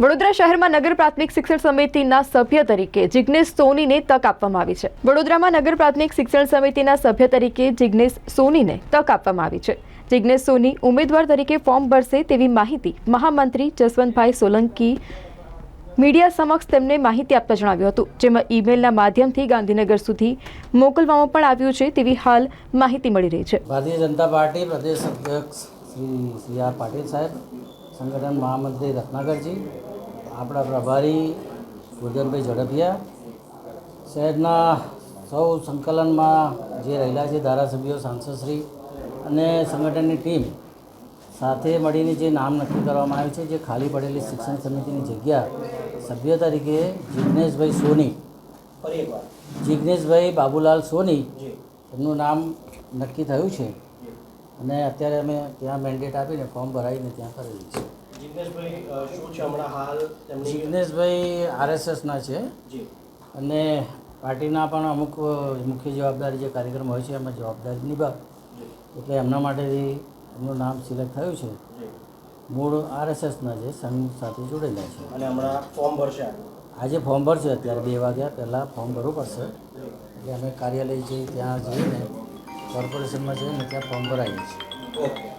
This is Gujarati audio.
વડોદરા શહેરમાં નગર પ્રાથમિક શિક્ષણ સમિતિના સભ્ય તરીકે જિજ્ઞેશ સોનીને તક આપવામાં આવી છે. વડોદરામાં નગર પ્રાથમિક શિક્ષણ સમિતિના સભ્ય તરીકે જિજ્ઞેશ સોનીને તક આપવામાં આવી છે. જિજ્ઞેશ સોની ઉમેદવાર તરીકે ફોર્મ ભરશે તેવી માહિતી મહામંત્રી જસવંતભાઈ સોલંકી મીડિયા સમક્ષ તેમને માહિતી આપતા જણાવ્યું હતું. જેમાં ઈમેલના માધ્યમથી ગાંધીનગર સુધી મોકલવામાં પણ આવ્યું છે તેવી હાલ માહિતી મળી રહી છે. ભારતીય જનતા પાર્ટી પ્રદેશ અધ્યક્ષ શ્રી સી આર પાટીલ સાહેબ સંગઠન મહામંત્રી રત્નાકરજી, આપણા પ્રભારી ગોરધનભાઈ ઝડપિયા શહેરના સૌ સંકલનમાં જે રહેલા છે ધારાસભ્યો, સાંસદશ્રી અને સંગઠનની ટીમ સાથે મળીને જે નામ નક્કી કરવામાં આવ્યું છે, જે ખાલી પડેલી શિક્ષણ સમિતિની જગ્યા, સભ્ય તરીકે જિજ્ઞેશભાઈ સોની જિજ્ઞેશભાઈ બાબુલાલ સોની, એમનું નામ નક્કી થયું છે. અને અત્યારે અમે ત્યાં મેન્ડેટ આપીને ફોર્મ ભરાવીને ત્યાં કરેલું છે. જિગ્નેશભાઈ આરએસએસના છે. અને પાર્ટીના પણ અમુક મુખ્ય જવાબદારી જે કાર્યક્રમ હોય છે એમાં જવાબદારી નિભાવે. એટલે એમના માટેથી એમનું નામ સિલેક્ટ થયું છે. મૂળ આરએસએસના છે સંઘ સાથે જોડેલા છે. અને હમણાં ફોર્મ ભરશે આજે ફોર્મ ભરશે અત્યારે બે વાગ્યા પહેલાં ફોર્મ ભરવું પડશે. એટલે અમે કાર્યાલય જઈ ત્યાં જઈને કોર્પોરેશનમાં જઈને ત્યાં ફોર્મ ભરાવીએ છીએ ઓકે.